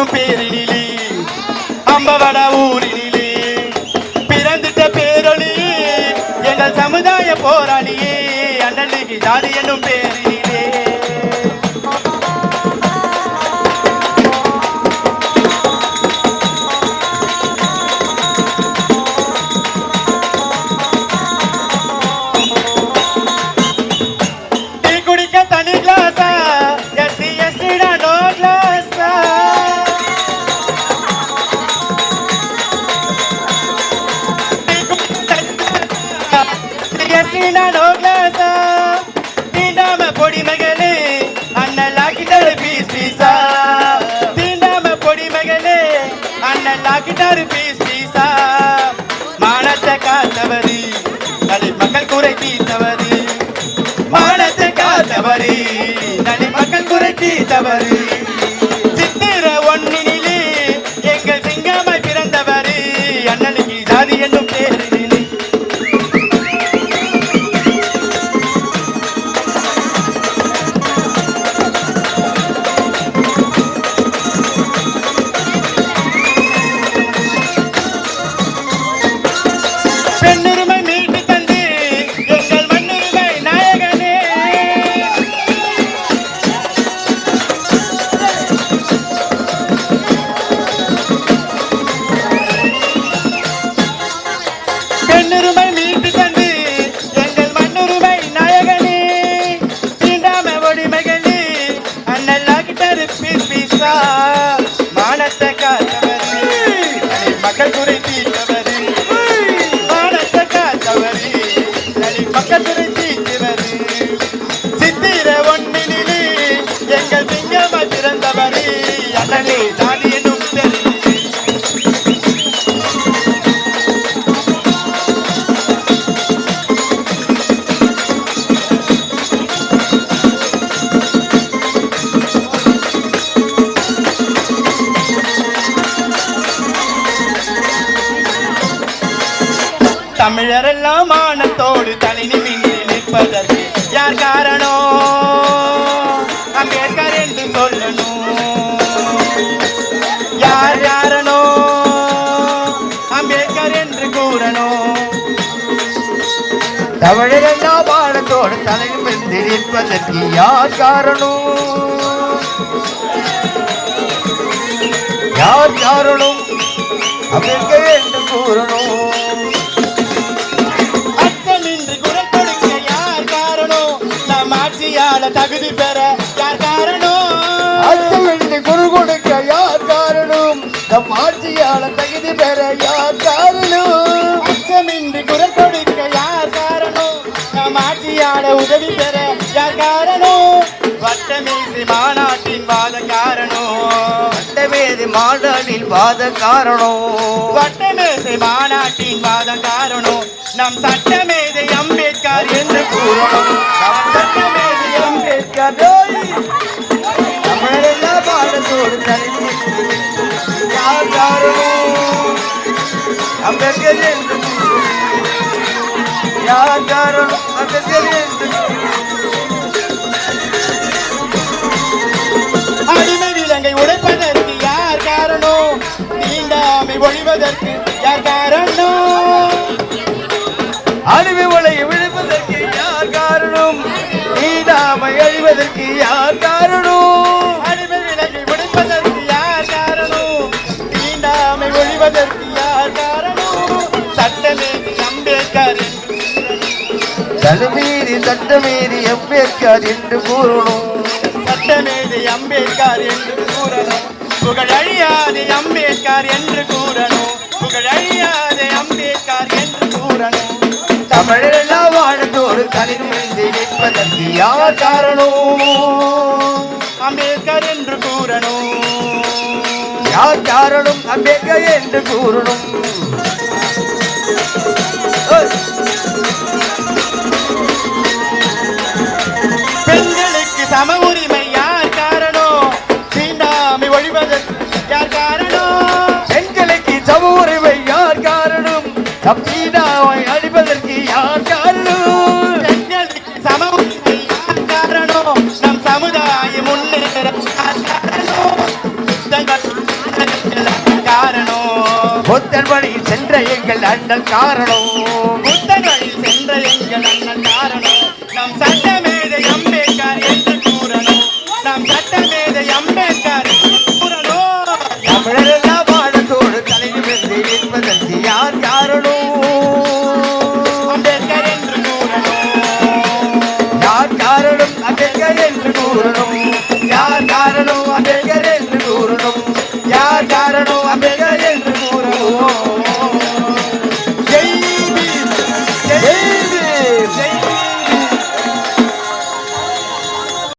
என்னும் பேரினிலே அம்பவட ஊரினிலே. பிறந்திட்ட பேரொழி எங்கள் சமுதாய போராளியே அண்ணனுக்கு ஜாதி என்னும் பேரினிலே எஸ்டிடா நோ கிளாஸா தீண்டாம பொடி மகளே அண்ணன் லாக்கிட்டாரு பீஸ் பீஸா. தீண்டாம பொடி மகளே அண்ணன் மானத்தை காத்தவரு தலை மக்கள் குறை தீர்த்தவரு மானத்தை காத்தவரு தனி மக்கள் குறைச்சி தவறு பீஸ் பீஸா மானத்தை காத்தவரு. தனி மக்கள் குறை தீர்த்தவரு மானத்தை காத்தவரு. தனி மக்கள் குறை தீர்த்தவரு சித்திர ஒன்னினிலே எங்கள் சிங்கமா பிறந்தவரு. அண்ணனே தமிழரெல்லாம் மானத்தோடு தலை நிமிந்து நிற்பதற்கு யார் காரணம் அம்பேத்கர் என்று சொல்லணும். யார் காரணம் அம்பேத்கர் என்று கூறணும். தமிழரெல்லாம் மானத்தோடு தலைநிமிர்ந்து நிற்பதற்கு யார் காரணம் யார் காரணம்? அம்பேத்கர் ஆட்சியாள பெற யார் காரணம்? வட்டமேசி மாநாட்டின் வாத காரணம். வட்டமேசி மாநாட்டின் வாத காரணம். வட்டமேசி மாநாட்டின் வாத காரணம். நம் சட்டமேதை அம்பேத்கர் என்று கூறணும். நம் சட்டமேதை அம்பேத்கர் தமிழரெல்லாம் மானத்தோடு தலைநிமிர்ந்து யார் காரணம்? அம்பேத்கர் என்று கூறணும். யார் காரணம்? அம்பேத்கர் விழுவதற்கு யார் காரணம்? அழிவு உலகை விழுவதற்கு யார் காரணம்? நீடாமை அழிவதற்கு யார் காரணம்? அடிமை விலங்கை யார் காரணம்? தீண்டாமை ஒழிவதற்கு யார் காரணம்? அம்பேத்கர் தடுமீறி சட்டமீறி அம்பேத்கர் என்று கூறணும். சட்டமேதை அம்பேத்கர் என்று கூறணும் புகழழியாதே அம்பேத்கர் என்று கூறணும். புகழழியாதே அம்பேத்கர் என்று கூறணும். தமிழெல்லாம் வாழ்ந்தோடு தலைநிமிர்ந்து நிற்பதற்கு யார் காரணம்? அம்பேத்கர் என்று கூறணும். யார் காரணம்? அம்பேத்கர் என்று கூறணும். Oh! கம்பீடாவை அழிப்பதற்கு யார் காரணம் சமம் யார் காரணம் நம் சமுதாயம் முன்னேற காரணம் புத்தன் வழியில் சென்ற எங்கள் அண்ணன் காரணம். புத்தன் Put it on me.